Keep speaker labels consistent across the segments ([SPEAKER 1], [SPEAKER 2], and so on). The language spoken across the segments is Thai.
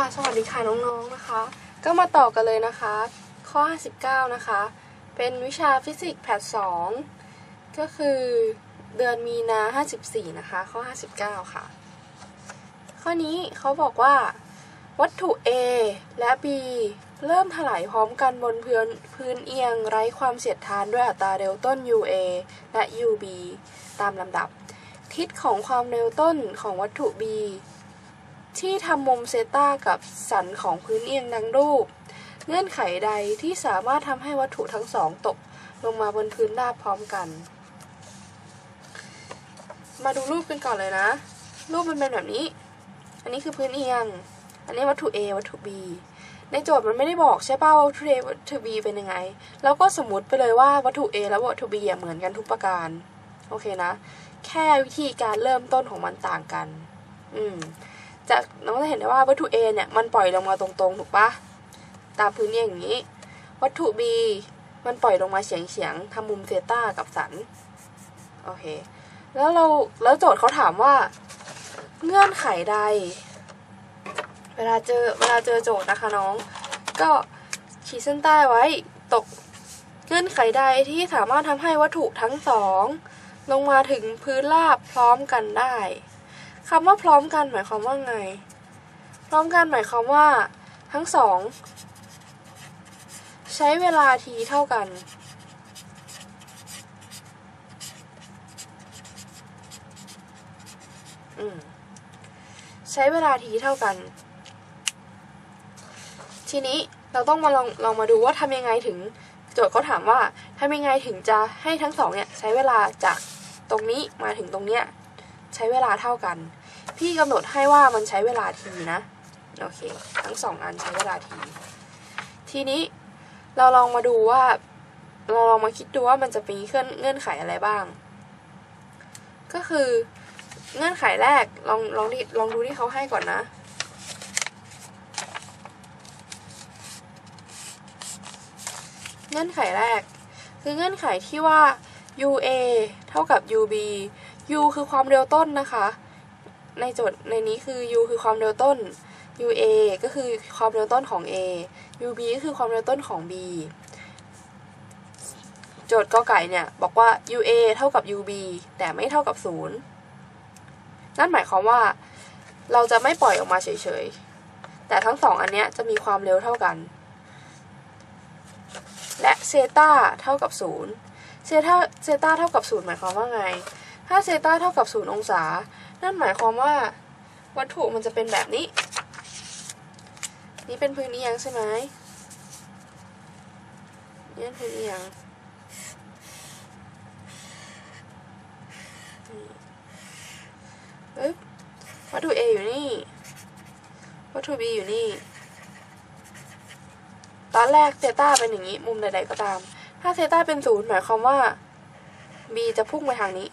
[SPEAKER 1] ค่ะ สวัสดีค่ะน้องๆนะคะ ก็มาต่อกันเลยนะคะ ข้อ 59 นะคะ เป็นวิชาฟิสิกส์แพท2ก็คือเดือนมีนา 54 นะคะ ข้อ 59 ค่ะ ข้อนี้เขาบอกว่า วัตถุ A และ B เริ่มถลายพร้อมกันบนพื้นพื้นเอียงไร้ความเสียดทานด้วยอัตราเร็วต้น UA และ UB ตามลำดับ ทิศของความเร็วต้นของวัตถุ B ที่ทำมุมเซตากับสันของพื้นเอียงดังรูป เงื่อนไขใดที่สามารถทำให้วัตถุทั้งสองตกลงมาบนพื้นราบพร้อมกัน มาดูรูปกันก่อนเลยนะ รูปมันเป็นแบบนี้ อันนี้คือพื้นเอียง อันนี้วัตถุ A วัตถุ B ในโจทย์มันไม่ได้บอกใช่ป่าววัตถุ A วัตถุ B เป็นยังไงแล้วก็สมมติไปเลยว่าวัตถุ A และวัตถุ B เหมือนกันทุกประการ โอเคนะ แค่วิธีการเริ่มต้นของมันต่างกัน อืม จากน้องจะเห็นได้ว่าวัตถุ A เนี่ยมันปล่อยลงมาตรงๆถูกปะตามพื้นเอียงอย่างนี้ วัตถุ B มันปล่อยลงมาเฉียงๆทำมุมเซต้ากับสันโอเคแล้วเราแล้วโจทย์เขาถามว่า เงื่อนไขใด เวลาเจอเวลาเจอโจทย์นะคะน้อง ก็ขีดเส้นใต้ไว้ตกเงื่อนไขใดที่สามารถทำให้วัตถุทั้งสอง ลงมาถึงพื้นราบพร้อมกันได้ คำว่าพร้อมกันหมายความว่าไง พร้อมกันหมายความว่า ทั้งสอง ใช้เวลาทีเท่ากันอืมใช้เวลาทีเท่ากัน ทีนี้เราต้องมาลองลองมาดูว่าทำยังไงถึงโจทย์เขาถามว่าทำยังไงถึงจะให้ทั้งสองเนี่ยใช้เวลาจากตรงนี้มาถึงตรงเนี้ย ใช้เวลาเท่ากัน พี่กำหนดให้ว่ามันใช้เวลาทีนะ โอเค ทั้งสองอันใช้เวลาที ทีนี้เราลองมาดูว่า เราลองมาคิดดูว่ามันจะมีเงื่อนเงื่อนไขอะไรบ้าง ก็คือเงื่อนไขแรกลองลองลองดูที่เขาให้ก่อนนะ เงื่อนไขแรก คือเงื่อนไขที่ว่า UA เท่ากับ UB U คือความเร็วต้นนะคะ ในโจทย์ในนี้คือ U คือความเร็วต้น UA ก็คือความเร็วต้นของ A UB ก็คือความเร็วต้นของ B โจทย์กอไก่เนี่ยบอกว่า UA เท่ากับ UB แต่ไม่เท่ากับ0นั่นหมายความว่า เราจะไม่ปล่อยออกมาเฉยๆ แต่ทั้งสองอันเนี้ยจะมีความเร็วเท่ากัน และเซตาเท่ากับ0เซตาเซตาเท่ากับ0หมายความว่าไง ถ้าเซตาเท่ากับ 0 องศา นั่นหมายความว่าวัตถุมันจะเป็นแบบนี้ นี่เป็นพื้นเอียงใช่ไหมนี่เป็นพื้นเอียงนี่ปึ๊บวัตถุ A อยู่นี่ วัตถุ B อยู่นี่ ตอนแรกเซต้าเป็นอย่างนี้ มุมใดๆก็ตาม ถ้าเซต้าเป็นศูนย์หมายความว่า B จะพุ่งไปทางนี้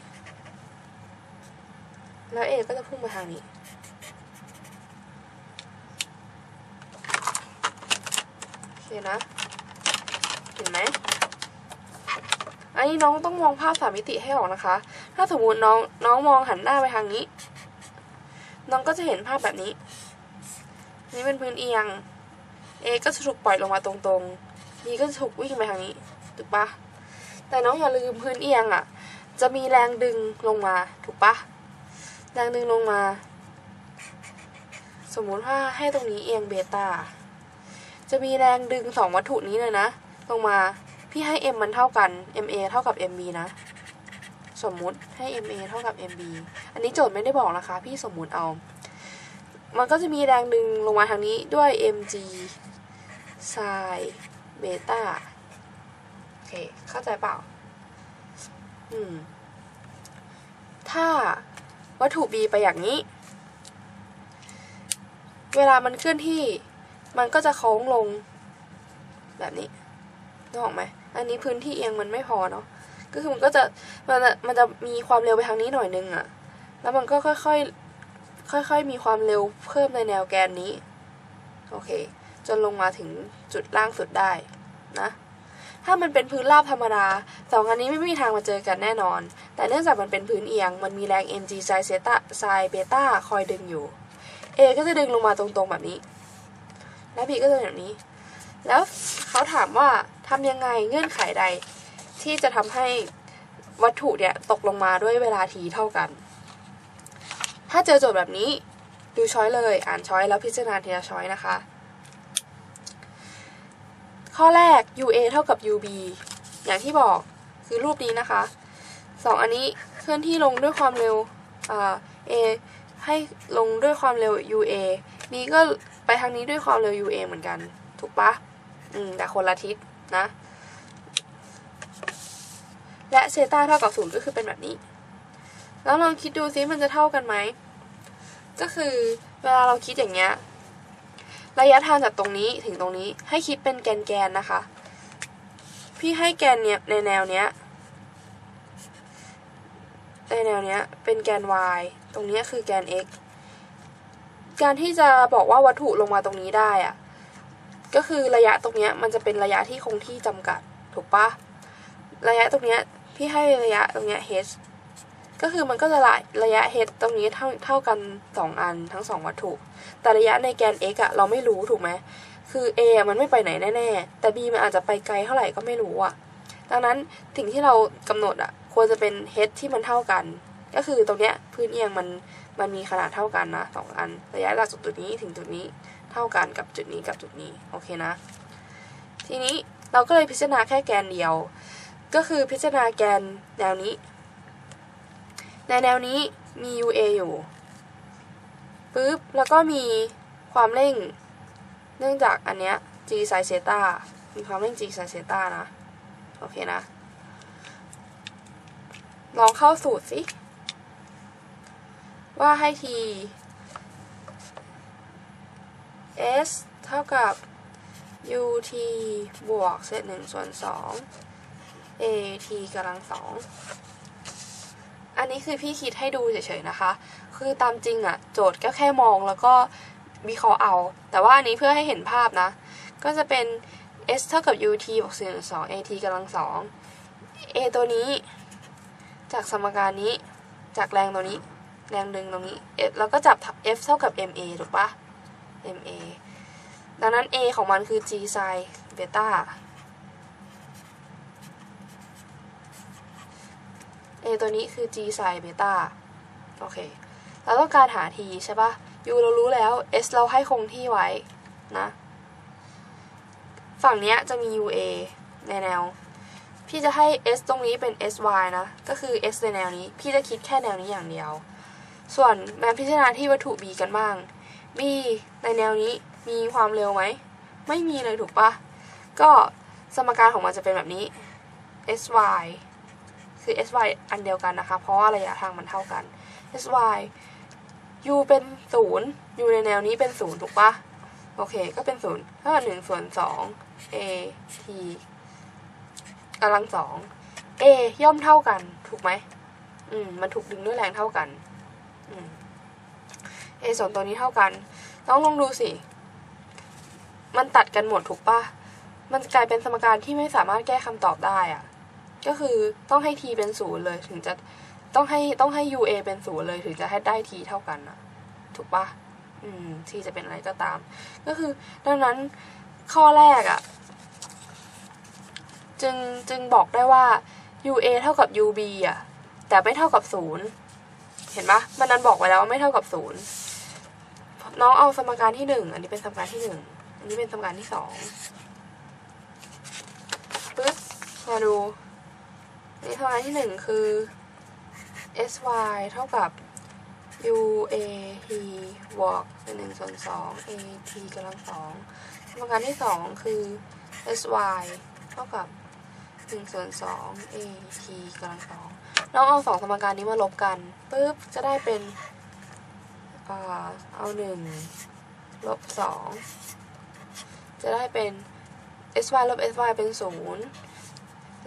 [SPEAKER 1] แล้ว A ก็จะพุ่งไปทางนี้ โอเคนะ เห็นไหม อันนี้น้องต้องมองภาพสามมิติให้ออกนะคะ ถ้าสมมุติน้องน้องมองหันหน้าไปทางนี้ น้องก็จะเห็นภาพแบบนี้ นี่เป็นพื้นเอียง A ก็จะถูกปล่อยลงมาตรงๆ B ก็จะถูกวิ่งไปทางนี้ ถูกปะแต่น้องอย่าลืมพื้นเอียงอะ จะมีแรงดึงลงมา ถูกปะ แรงดึงลงมา สมมุติว่าให้ตรงนี้เอียงเบต้าจะมีแรงดึงสองวัตถุนี้เลยนะ ลงมาพี่ให้ m มันเท่ากัน ma เท่ากับ mb นะ สมมุติให้ ma เท่ากับ mb อันนี้โจทย์ไม่ได้บอกนะคะ พี่สมมุติเอา มันก็จะมีแรงดึงลงมาทางนี้ด้วย mg ไซน์เบต้าโอเค เข้าใจเปล่า อืม ถ้า วัตถุ b ไปอย่างนี้ เวลามันเคลื่อนที่มันก็จะโค้งลงแบบนี้นึกออกไหมอันนี้พื้นที่เอียงมันไม่พอเนาะก็คือมันก็จะมันจะมันจะมีความเร็วไปทางนี้หน่อยนึงอะแล้วมันก็ค่อยๆค่อยๆมีความเร็วเพิ่มในแนวแกนนี้ โอเค จนลงมาถึงจุดล่างสุดได้นะ ถ้ามันเป็นพื้นราบธรรมดาสองอันนี้ไม่มีทางมาเจอกันแน่นอน แต่เนื่องจากมันเป็นพื้นเอียง มันมีแรง mg ไซเซตาไซเบต้าคอยดึงอยู่ A ก็จะดึงลงมาตรงๆแบบนี้ และ b ก็จะแบบนี้ แล้วเขาถามว่าทำยังไงเงื่อนไขใด ที่จะทำให้วัตถุเนี่ยตกลงมาด้วยเวลาทีเท่ากัน ถ้าเจอโจทย์แบบนี้ดูช้อยเลย อ่านช้อยแล้วพิจารณาทีละช้อยนะคะ ข้อแรก UA เท่ากับ UB อย่างที่บอกคือรูปนี้นะคะสองอันนี้เคลื่อนที่ลงด้วยความเร็วอ่า A ให้ลงด้วยความเร็ว UA B ก็ไปทางนี้ด้วยความเร็ว UA เหมือนกัน ถูกปะอืม แต่คนละทิศนะ และเซตาเท่ากับศูนย์ก็คือเป็นแบบนี้ แล้วลองคิดดูซิมันจะเท่ากันไหม ก็คือเวลาเราคิดอย่างเงี้ย ระยะทางจากตรงนี้ถึงตรงนี้ให้คิดเป็นแกนแกนๆนะคะ พี่ให้แกนเนี้ยในแนวเนี้ยในแนวเนี้ยเป็นแกน y ตรงเนี้ยคือแกน x การที่จะบอกว่าวัตถุลงมาตรงนี้ได้อะก็คือระยะตรงเนี้ยมันจะเป็นระยะที่คงที่จำกัด ถูกปะระยะตรงเนี้ยพี่ให้ระยะตรงเนี้ย h ก็คือมันก็จะละระยะ h ตรงนี้เท่าเท่ากัน 2 อันทั้ง 2 วัตถุ แต่ระยะในแกน x อะเราไม่รู้ถูกไหมคือ a อะมันไม่ไปไหนแน่ๆ แต่ b มันอาจจะไปไกลเท่าไหร่ก็ไม่รู้อะดังนั้นสิ่งที่เรากำหนดอะควรจะเป็น h ที่มันเท่ากัน ก็คือตรงเนี้ยพื้นเอียงมันมันมีขนาดเท่ากันนะสองอัน ระยะจากจุดนี้ถึงจุดนี้เท่ากันกับจุดนี้กับจุดนี้โอเคนะ ทีนี้เราก็เลยพิจารณาแค่แกนเดียว ก็คือพิจารณาแกนแนวนี้ ในแนวนี้มี UA อยู่ปุ๊บแล้วก็มีความเร่ง เนื่องจากอันเนี้ย g sin เซตามีความเร่ง g sin เซตานะ โอเคนะ ลองเข้าสูตรสิ ว่าให้ t s เท่ากับ ut บวกเศษหนึ่งส่วนสอง at กำลังสอง อันนี้คือพี่คิดให้ดูเฉยๆนะคะ คือตามจริงอะโจทย์ก็แค่มองแล้วก็วิเคราะห์เอา แต่ว่าอันนี้เพื่อให้เห็นภาพนะ ก็จะเป็น s เท่ากับ ut บวก4 2 at กำลังสอง a ตัวนี้ จากสมการนี้ จากแรงตัวนี้ แรงดึงตรงนี้ F แล้วก็จับ f เท่ากับ ma ถูกปะ ma ดังนั้น a ของมันคือ g sin เบต้า a ตัวนี้คือ g sin เบต้าโอเคเราต้องการหา t ใช่ปะ u เรารู้แล้ว s เราให้คงที่ไว้นะ ฝั่งเนี้ยจะมี ua ในแนว พี่จะให้ s ตรงนี้เป็น sy นะ ก็คือ s ในแนวนี้ พี่จะคิดแค่แนวนี้อย่างเดียว ส่วนมาพิจารณาที่วัตถุ b กันบ้าง b ในแนวนี้มีความเร็วไหม ไม่มีเลยถูกปะก็สมการของมันจะเป็นแบบนี้ sy คือ sy อันเดียวกันนะคะ เพราะว่าระยะทางมันเท่ากัน sy u เป็นศูนย์ u ในแนวนี้เป็นศูนย์ถูกปะโอเค ก็เป็นศูนย์เท่ากับหนึ่งส่วนสอง a t กำลังสอง a ย่อมเท่ากัน ถูกไหมอืม มันถูกดึงด้วยแรงเท่ากัน อืม a ส่วนตัวนี้เท่ากัน ต้องลองดูสิ มันตัดกันหมดถูกปะมันกลายเป็นสมการที่ไม่สามารถแก้คำตอบได้อะ ก็คือต้องให้ t เป็นศูนย์เลยถึงจะต้องให้ต้องให้ u a เป็นศูนย์เลยถึงจะให้ได้ t เท่ากันอะถูกปะอืม t จะเป็นอะไรก็ตาม ก็คือดังนั้นข้อแรกอะจึงจึงบอกได้ว่า ua เท่ากับ ub อะแต่ไม่เท่ากับศูนย์เห็นปะมันนั้นบอกไว้แล้วว่าไม่เท่ากับศูนย์น้องเอาสมการที่หนึ่งอันนี้เป็นสมการที่หนึ่งอันนี้เป็นสมการที่สองปึ๊บมาดู นนี้สมการที่หนึ่งคือ sy เท่ากับ u a t บวกเป็นหนึ่งส่วนสอง a t กำลังสองสมการที่สองคือ sy เท่ากับหนึ่งส่วนสอง a t กำลังสองเราเอาสองสมการนี้มาลบกันปุ๊บจะได้เป็นเอาหนึ่งลบสองจะได้เป็น sy ลบ sy เป็นศูนย์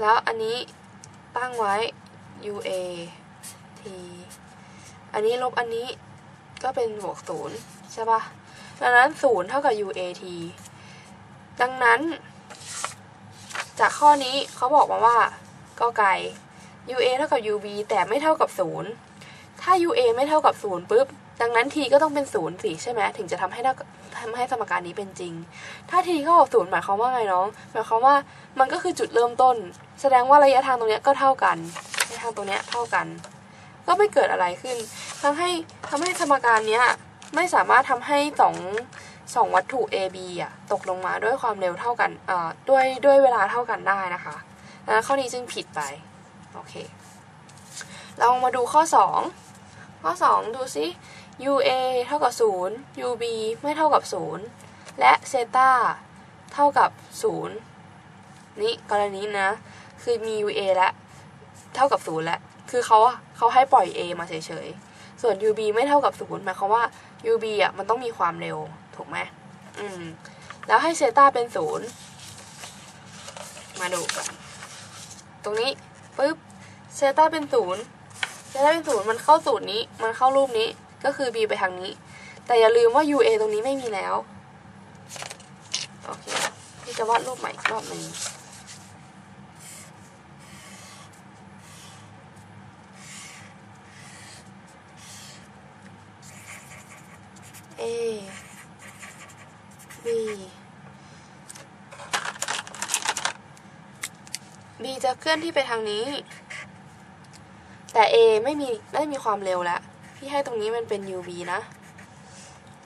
[SPEAKER 1] แล้วอันนี้ ตั้งไว้ ua t อันนี้ลบอันนี้ก็เป็นบวกศูนย์ใช่ปะดังนั้นศูนย์เท่ากับ uat ดังนั้น จากข้อนี้เขาบอกมาว่าก็ไก่ ua เท่ากับ ub แต่ไม่เท่ากับศูนย์ถ้า ua ไม่เท่ากับศูนย์ปุ๊บดังนั้นทีก็ต้องเป็นศูนย์สิใช่ไหมถึงจะทำให้ทำให้สมการนี้เป็นจริง ถ้าทีเท่ากับศูนย์หมายความว่าไงน้อง หมายความว่ามันก็คือจุดเริ่มต้น แสดงว่าระยะทางตรงนี้ก็เท่ากันระยะทางตรงนี้เท่ากัน ก็ไม่เกิดอะไรขึ้นทำให้ทำให้สมการเนี้ยไม่สามารถทำให้สองสองวัตถุ A B อะตกลงมาด้วยความเร็วเท่ากันเอ่อด้วยด้วยเวลาเท่ากันได้นะคะดังนั้นข้อนี้จึงผิดไป โอเค เรามาดูข้อ 2 ข้อ 2 ดูซิ UA เท่ากับ 0 UB ไม่เท่ากับ 0 และเซตาเท่ากับ 0 นี่กรณีนะ คือมี UA และเท่ากับ0แล้วคือเขาเขาให้ปล่อย A มาเฉยๆ ส่วน UB ไม่เท่ากับ0หมายความว่า UB อะมันต้องมีความเร็วถูกไหมอืม แล้วให้เซต้าเป็น0มาดูกัน ตรงนี้ปุ๊บเซต้าเป็นศูนย์เซต้าเป็นศูนย์มันเข้าสูตรนี้ มันเข้ารูปนี้ก็คือ b ไปทางนี้ แต่อย่าลืมว่า ua ตรงนี้ไม่มีแล้ว โอเคพี่จะวาดรูปใหม่อีกรอบหนึ่ง a b b จะเคลื่อนที่ไปทางนี้ แต่ a ไม่มีไม่มีความเร็วแล้ว พี่ให้ตรงนี้มันเป็น uv นะ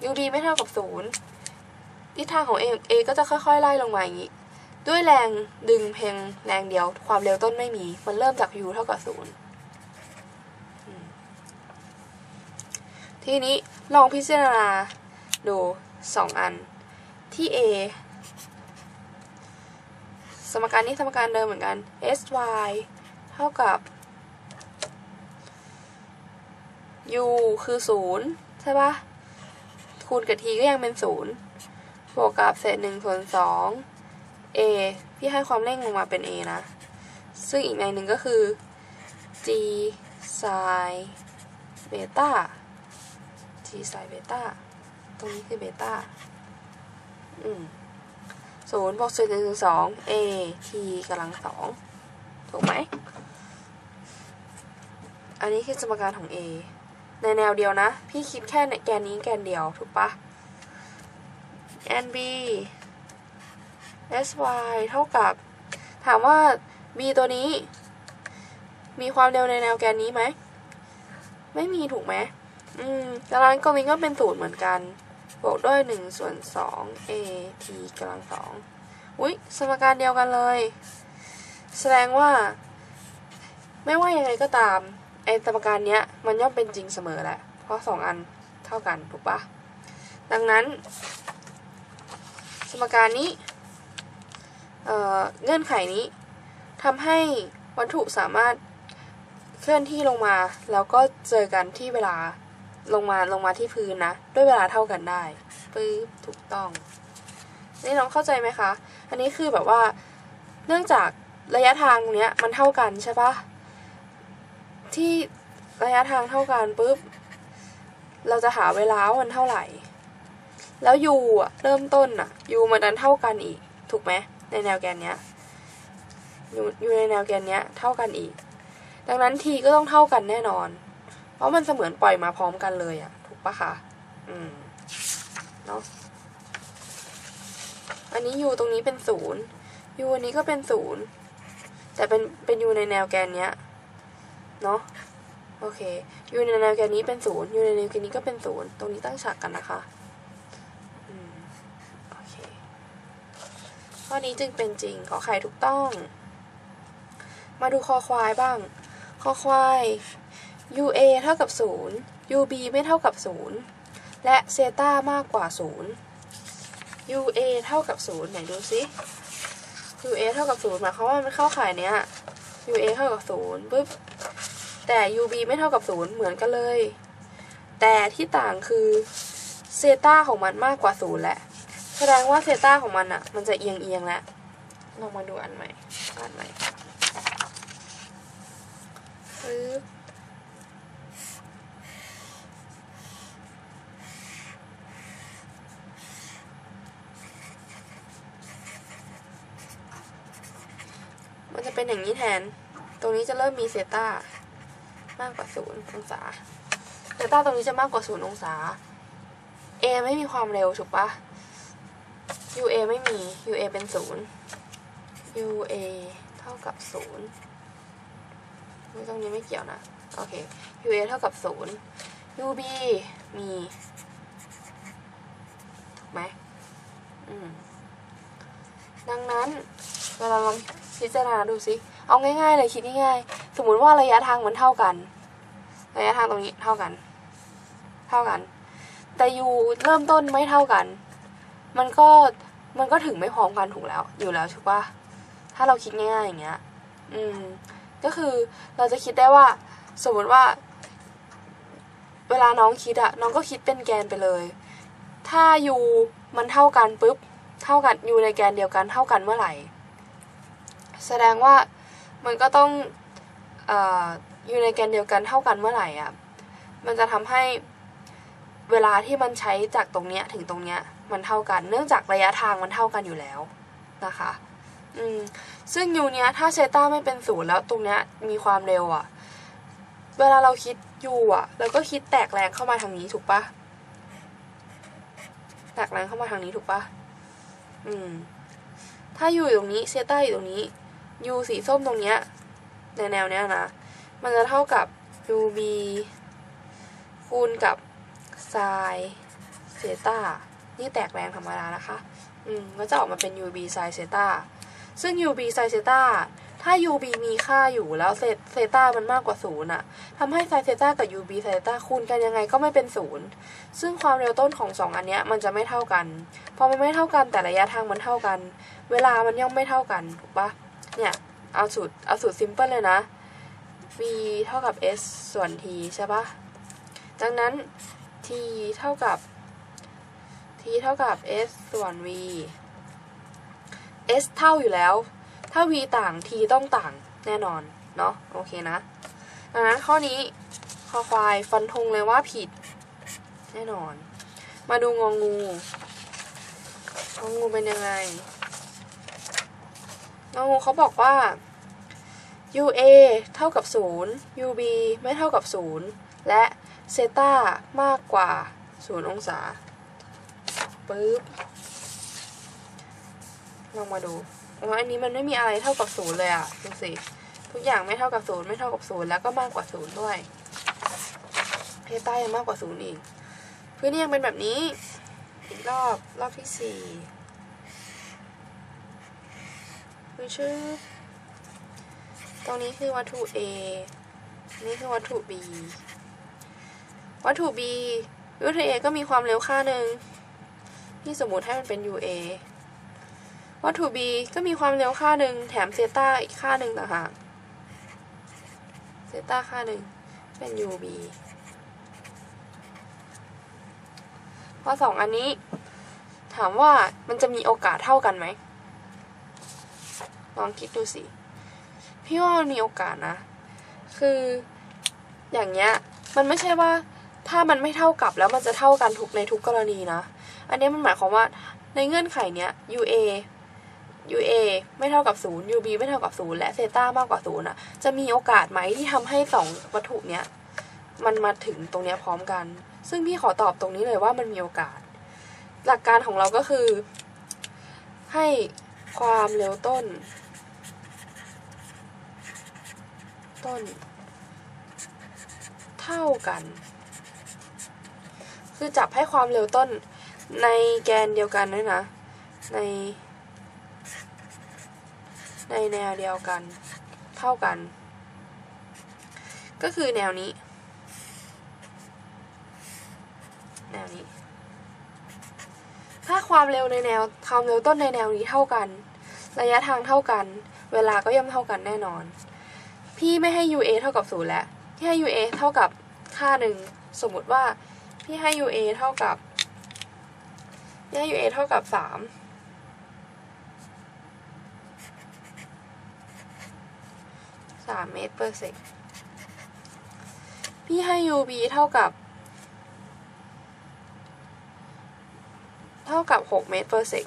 [SPEAKER 1] uv ไม่เท่ากับศูนย์ทิศทางของ a a ก็จะค่อยๆ ไล่ลงมาอย่างนี้ ด้วยแรงดึงเพียงแรงเดียว ความเร็วต้นไม่มี มันเริ่มจาก u เท่ากับศูนย์ทีนี้ลองพิจารณาดูสองอันที่ a สมการนี้สมการเดิมเหมือนกัน sy เท่ากับ u คือศูนย์ใช่ปะคูณกับ t ก็ยังเป็นศูนย์บวกกับเศษหนึ่งส่วนสอง a พี่ให้ความเร่งลงมาเป็น a นะ ซึ่งอีกในหนึ่งก็คือ g sin เบต้า g sin เบต้า ตรงนี้คือเบต้า อืม ศูนย์บวกเศษหนึ่งส่วนสอง a t กำลังสองถูกไหม อันนี้คือสมการของ a ในแนวเดียวนะ พี่คิดแค่ในแกนนี้แกนเดียว ถูกปะ n b s y เท่ากับ ถามว่า b ตัวนี้ มีความเร็วในแนวแกนนี้ไหม ไม่มีถูกไหม อืมดังนั้นตรงนี้ก็เป็นศูนย์เหมือนกัน บวกด้วยหนึ่งส่วนสอง a t กำลังสองอุ๊ยสมการเดียวกันเลย แสดงว่า ไม่ว่ายังไงก็ตามไอสมการเนี้ยมันย่อมเป็นจริงเสมอแหละ เพราะสองอันเท่ากันถูกปะดังนั้น สมการนี้เเงื่อนไขนี้ทำให้วัตถุสามารถเคลื่อนที่ลงมา แล้วก็เจอกันที่เวลา ลงมาลงมาที่พื้นนะ ด้วยเวลาเท่ากันได้ปึ๊บถูกต้อง นี่น้องเข้าใจไหมคะ อันนี้คือแบบว่า เนื่องจากระยะทางเนี้ยมันเท่ากันใช่ปะที่ระยะทางเท่ากันปุ๊บ เราจะหาเวลาวันเท่าไหร่ แล้ว u อะเริ่มต้นอะ u มันดันเท่ากันอีก ถูกไหมในแนวแกนเนี้ย u u ในแนวแกนเนี้ยเท่ากันอีก ดังนั้น t ก็ต้องเท่ากันแน่นอน เพราะมันเสมือนปล่อยมาพร้อมกันเลยอะถูกปะคะอืมเนาะอันนี้ u ตรงนี้เป็นศูนย์ u อันนี้ก็เป็นศูนย์แต่เป็นเป็น u ในแนวแกนเนี้ยเนาะโอเค u ในแนวแกนนี้เป็นศูนย์ u ในแนวแกนนี้ก็เป็นศูนย์ตรงนี้ตั้งฉากกันนะคะอืมโอเคข้อนี้จึงเป็นจริงขอไข่ถูกต้อง มาดูคอควายบ้าง คอควาย UA เท่ากับ 0 UB ไม่เท่ากับ 0 และเซตามากกว่า 0 UA เท่ากับ 0 ไหนดูซิ UA เท่ากับ 0 หมายความว่ามันเข้าข่ายเนี้ย UA เท่ากับ 0ปุ๊บ แต่ UB ไม่เท่ากับ 0 เหมือนกันเลย แต่ที่ต่างคือเซตาของมันมากกว่า 0 แหละ แสดงว่าเซตาของมันอะมันจะเอียงเอียงแล้วลองมาดูอันใหม่อันใหม่ปึ๊บ มันจะ เป็นอย่างนี้แทน ตรงนี้จะเริ่มมีเซต้ามากกว่าศูนย์องศา เซต้าตรงนี้จะมากกว่าศูนย์องศา A ไม่มีความเร็วถูกปะ UA ไม่มี UA เป็นศูนย์ UA เท่ากับศูนย์ไม่ตรงนี้ไม่เกี่ยวนะ โอเค UA เท่ากับศูนย์ UB มีถูกไหม อืม ดังนั้นเวลาลอง พิจารณาดูสิเอาง่ายๆเลยคิดง่ายๆสมมุติว่าระยะทางมันเท่ากัน ระยะทางตรงนี้เท่ากัน เท่ากัน แต่ u เริ่มต้นไม่เท่ากัน มันก็มันก็ถึงไม่พร้อมกันถูกแล้ว อยู่แล้วถูกปะถ้าเราคิดง่ายๆอย่างเงี้ย อืม ก็คือเราจะคิดได้ว่า สมมติว่า เวลาน้องคิดอะน้องก็คิดเป็นแกนไปเลย ถ้า u มันเท่ากันปุ๊บ เท่ากัน u ในแกนเดียวกันเท่ากันเมื่อไหร่ แสดงว่ามันก็ต้องออยู่ในแกนเดียวกันเท่ากันเมื่อไหร่อะ มันจะทำให้เวลาที่มันใช้จากตรงเนี้ยถึงตรงเนี้ยมันเท่ากัน เนื่องจากระยะทางมันเท่ากันอยู่แล้วนะคะ อืม ซึ่งยูเนี้ยถ้าเซต้าไม่เป็นศูนย์แล้วตรงเนี้ยมีความเร็วอะ เวลาเราคิดยูอะเราก็คิดแตกแรงเข้ามาทางนี้ถูกปะแตกแรงเข้ามาทางนี้ถูกปะอืม ถ้าอยู่ตรงนี้เซต้าอยู่ตรงนี้ u สีส้มตรงเนี้ยในแนวเนี้ยนะ มันจะเท่ากับ ub คูณกับไซเซต้านี่แตกแรงธรรมดานะคะ อืม ก็จะออกมาเป็น ub ไซเซต้าซึ่ง ub ไซเซต้าถ้า ub มีค่าอยู่แล้วเซเซต้ามันมากกว่าศูนย์อะทำให้ไซเซต้ากับ ub ไซเซต้าคูณกันยังไงก็ไม่เป็นศูนย์ซึ่งความเร็วต้นของสองอันเนี้ยมันจะไม่เท่ากัน พอมันไม่เท่ากันแต่ระยะทางมันเท่ากัน เวลามันย่อมไม่เท่ากัน ถูกปะ เนี่ย เอาสูตร เอาสูตรซิมเพิลเลยนะ v เท่ากับ s ส่วน t ใช่ปะดังนั้น t เท่ากับ t เท่ากับ s ส่วน v s เท่าอยู่แล้ว ถ้า v ต่าง t ต้องต่างแน่นอน เนาะโอเคนะ ดังนั้นข้อนี้คอควายฟันธงเลยว่าผิด แน่นอน มาดูงองู งองูเป็นยังไง เขาบอกว่า ua เท่ากับ 0 ub ไม่เท่ากับ 0 และเซตามากกว่า 0 องศาปึ๊บลองมาดูว่าอันนี้มันไม่มีอะไรเท่ากับ 0 เลยอะดูสิ ทุกอย่างไม่เท่ากับ 0 ไม่เท่ากับ 0 แล้วก็มากกว่า 0 ด้วยเซตายังมากกว่า 0 อีก พื้นที่ยังเป็นแบบนี้ อีกรอบ รอบที่ 4 ชื่อ ตรงนี้คือวัตถุ A นี่คือวัตถุ B วัตถุ B วัตถุ A ก็มีความเร็วค่าหนึ่งที่สมมติให้มันเป็น UA วัตถุ B ก็มีความเร็วค่าหนึ่งแถมเซต้าอีกค่าหนึ่งต่างหากเซต้าค่าหนึ่งเป็น UB พอสองอันนี้ ถามว่ามันจะมีโอกาสเท่ากันไหม ลองคิดดูสิ พี่ว่ามันมีโอกาสนะ คืออย่างเงี้ย มันไม่ใช่ว่าถ้ามันไม่เท่ากับแล้วมันจะเท่ากันทุกในทุกกรณีนะ อันนี้มันหมายความว่าในเงื่อนไขเนี้ย UA UA ไม่เท่ากับ 0 UB ไม่เท่ากับ 0 และเซต้ามากกว่า0อะ จะมีโอกาสไหมที่ทำให้สองวัตถุเนี้ย มันมาถึงตรงเนี้ยพร้อมกัน ซึ่งพี่ขอตอบตรงนี้เลยว่ามันมีโอกาส หลักการของเราก็คือ ให้ความเร็วต้น ต้น เท่ากัน คือจับให้ความเร็วต้นในแกนเดียวกันด้วยนะ ใน ในแนวเดียวกัน เท่ากัน ก็คือแนวนี้ แนวนี้ ถ้าความเร็วในแนวความเร็วต้นในแนวนี้เท่ากัน ระยะทางเท่ากัน เวลาก็ย่อมเท่ากันแน่นอน พี่ไม่ให้ UA เท่ากับศูนย์แล้ว พี่ให้ UA เท่ากับค่าหนึ่งสมมติว่าพี่ให้ UA เท่ากับพี่ให้ UA เท่ากับสามสามเมตรเปอร์เซกพี่ให้ UB เท่ากับ เท่ากับหกเมตรเปอร์เซก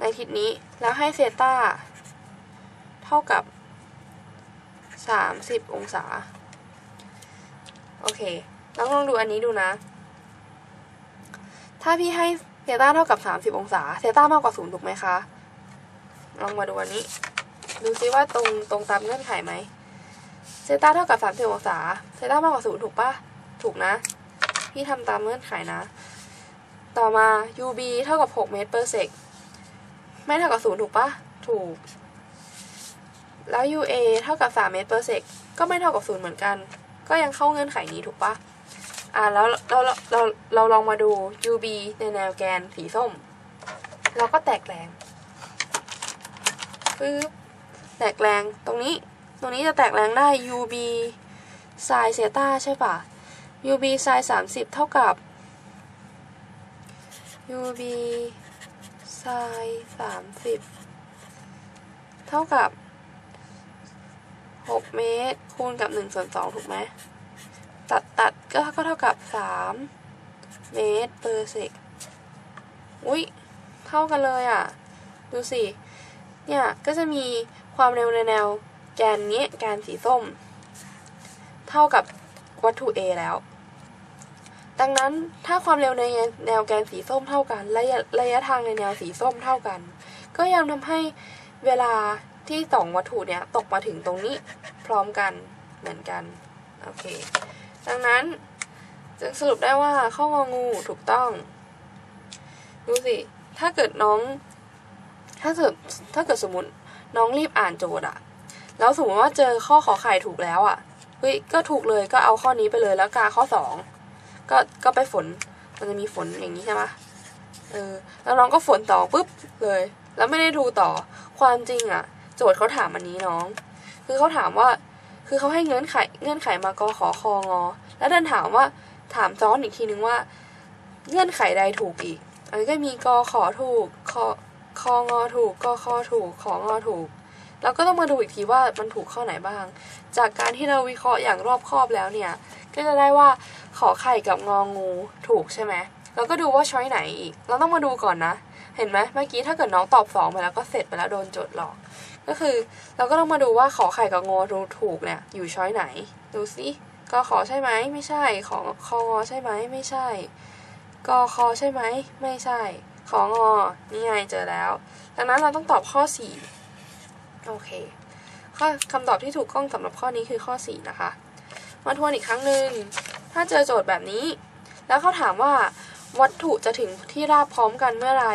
[SPEAKER 1] ใน ทิศนี้ แล้วให้เซต้าเท่ากับสามสิบองศา โอเคลองลองดูอันนี้ดูนะ ถ้าพี่ให้เซต้าเท่ากับสามสิบองศา เซต้ามากกว่าศูนย์ถูกไหมคะ ลองมาดูอันนี้ ดูซิว่าตรงตรงตามเงื่อนไขไหม เซต้าเท่ากับสามสิบองศา เซต้ามากกว่าศูนย์ถูกปะถูกนะ พี่ทำตามเงื่อนไขนะ ต่อมา UB เท่ากับ 6 เมตร per sec ไม่เท่ากับศูนย์ถูกปะถูก แล้ว UA เท่ากับ3เมตร per sec ก็ไม่เท่ากับศูนย์เหมือนกัน ก็ยังเข้าเงื่อนไขนี้ถูกปะอ่าแล้วเราเราเราเราลองมาดู UB ในแนวแกนสีส้ม เราก็แตกแรงปึ๊บแตกแรงตรงนี้ ตรงนี้จะแตกแรงได้ UB sin เซตาใช่ปะ UB sin 30 เท่ากับ UB sin 30เท่ากับ6เมตร คูณกับ1ส่วน2ถูกไหม ตัดตัดก็ก็เท่ากับ3เมตร per sec อุ้ยเท่ากันเลยอะ ดูสิ เนี่ย ก็จะมีความเร็วในแนว แกนนี้แกนสีส้ม เท่ากับวัตถุ A แล้ว ดังนั้นถ้าความเร็วในแนวแกนสีส้มเท่ากันระยะระยะทางในแนวสีส้มเท่ากัน ก็ยังทำให้เวลาที่สองวัตถุเนี้ยตกมาถึงตรงนี้พร้อมกันเหมือนกันโอเคดังนั้นจึงสรุปได้ว่าข้ององูถูกต้อง ดูสิ ถ้าเกิดน้อง ถ้าเกิดถ้าเกิดสมมติน้องรีบอ่านโจทย์อะแล้วสมมติว่าเจอข้อขอไข่ถูกแล้วอะเฮ้ยก็ถูกเลยก็เอาข้อนี้ไปเลยแล้วกาข้อสอง ก็ก็ไปฝนมันจะมีฝนอย่างนี้ใช่ไหมเออแล้วน้องก็ฝนต่อปุ๊บเลย แล้วไม่ได้ดูต่อความจริงอะโจทย์เขาถามอันนี้น้อง คือเขาถามว่า คือเขาให้เงื่อนไขเงื่อนไขมากอขอคองอ แล้วดันถามว่าถามซ้อนอีกทีนึงว่า เงื่อนไขใดถูกอีกอันนี้ก็มีกอขอถูกคอคองอถูกกอคอถูกของอถูกแล้วก็ต้องมาดูอีกทีว่ามันถูกข้อไหนบ้าง จากการที่เราวิเคราะห์อย่างรอบคอบแล้วเนี่ย ก็จะได้ว่าขอไข่กับงองูถูกใช่ไหมแล้วก็ดูว่าช้อยไหนอีก เราต้องมาดูก่อนนะ เห็นไหมเมื่อกี้ถ้าเกิดน้องตอบสองไปแล้วก็เสร็จไปแล้วโดนโจทย์หลอก ก็คือเราก็ต้องมาดูว่าขอไข่กับงอถูกเนี่ยอยู่ช้อยไหน ดูสิกอขอใช่ไหมไม่ใช่ ขอคองอใช่ไหมไม่ใช่กอคอใช่ไหมไม่ใช่ ของอนี่ไงเจอแล้วดังนั้นเราต้องตอบข้อสี่โอเคข้อคำตอบที่ถูกต้องสำหรับข้อนี้คือข้อสี่นะคะ มาทวนอีกครั้งหนึ่ง ถ้าเจอโจทย์แบบนี้ แล้วเขาถามว่าวัตถุจะถึงที่ราบพร้อมกันเมื่อไร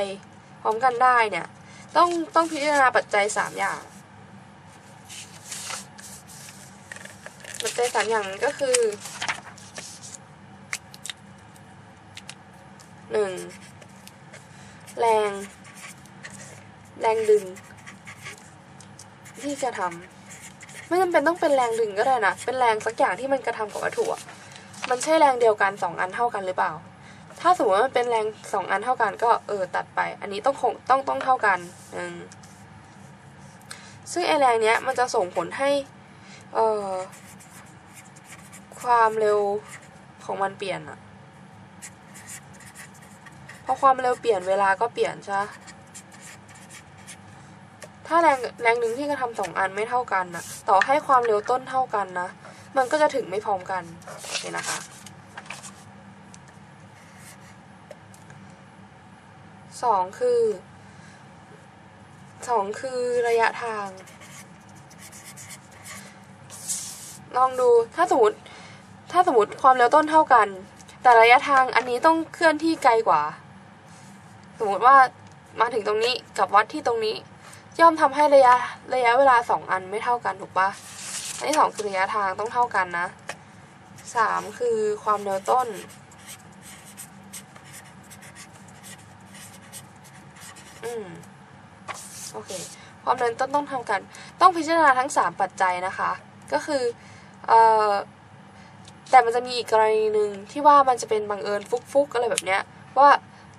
[SPEAKER 1] พร้อมกันได้เนี่ย ต้องต้องพิจารณาปัจจัยสามอย่าง ปัจจัยสามอย่างั้นก็คือหนึ่งแรง แรงดึง ที่จะทำ ไม่จำเป็นต้องเป็นแรงดึงก็ได้นะ เป็นแรงสักอย่างที่มันกระทำกับวัตถุอะมันใช่แรงเดียวกันสองอันเท่ากันหรือเปล่า ถ้าสมมติว่ามันเป็นแรงสองอันเท่ากันก็เออตัดไป อันนี้ต้องคงต้องต้องเท่ากันอืมซึ่งไอแรงเนี้ยมันจะส่งผลให้เอ่อความเร็วของมันเปลี่ยนอะพอความเร็วเปลี่ยนเวลาก็เปลี่ยนใช่ ถ้าแรงแรงหนึ่งที่กระทำสองอันไม่เท่ากันนะต่อให้ความเร็วต้นเท่ากันนะ มันก็จะถึงไม่พร้อมกันโอเคนะคะ สองคือสองคือระยะทาง ลองดูถ้าสมมติถ้าสมมติความเร็วต้นเท่ากัน แต่ระยะทางอันนี้ต้องเคลื่อนที่ไกลกว่า สมมติว่ามาถึงตรงนี้กับวัดที่ตรงนี้ ย่อมทำให้ระยะระยะเวลาสองอันไม่เท่ากันถูกปะอันที่สองคือระยะทางต้องเท่ากันนะสามคือความเร็วต้น อืม โอเค ความเร็วต้นต้องทำกัน ต้องพิจารณาทั้งสามปัจจัยนะคะ ก็คือเอ่อแต่มันจะมีอีกกรณีหนึ่งที่ว่ามันจะเป็นบังเอิญฟุกๆอะไรแบบเนี้ยว่า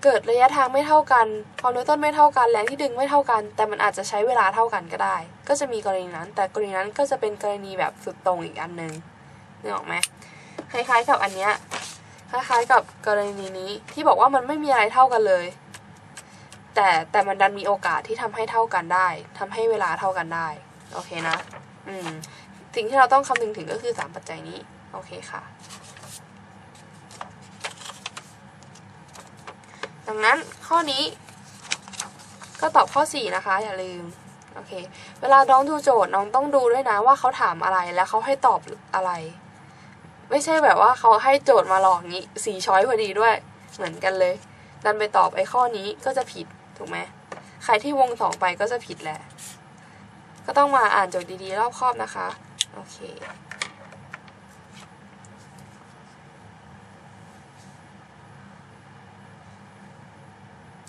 [SPEAKER 1] เกิดระยะทางไม่เท่ากัน ความเร็วต้นไม่เท่ากัน แรงที่ดึงไม่เท่ากัน แต่มันอาจจะใช้เวลาเท่ากันก็ได้ ก็จะมีกรณีนั้น แต่กรณีนั้นก็จะเป็นกรณีแบบสุดตรงอีกอันหนึ่งนึกออกไหมคล้ายๆกับอันเนี้ย คล้ายๆกับกรณีนี้ที่บอกว่ามันไม่มีอะไรเท่ากันเลย แต่แต่มันดันมีโอกาสที่ทำให้เท่ากันได้ทำให้เวลาเท่ากันได้ โอเคนะ อืม สิ่งที่เราต้องคำนึงถึงก็คือสามปัจจัยนี้ โอเคค่ะ ดังนั้นข้อนี้ก็ตอบข้อ 4 นะคะ อย่าลืมโอเค เวลาน้องดูโจทย์น้องต้องดูด้วยนะว่าเขาถามอะไรแล้วเขาให้ตอบอะไร ไม่ใช่แบบว่าเขาให้โจทย์มาหลอกงี้สี่ช้อยพอดีด้วย เหมือนกันเลยดันไปตอบไอ้ข้อนี้ก็จะผิดถูกไหมใครที่วงสองไปก็จะผิดแหละ ก็ต้องมาอ่านโจทย์ดีๆ รอบคอบนะคะ โอเค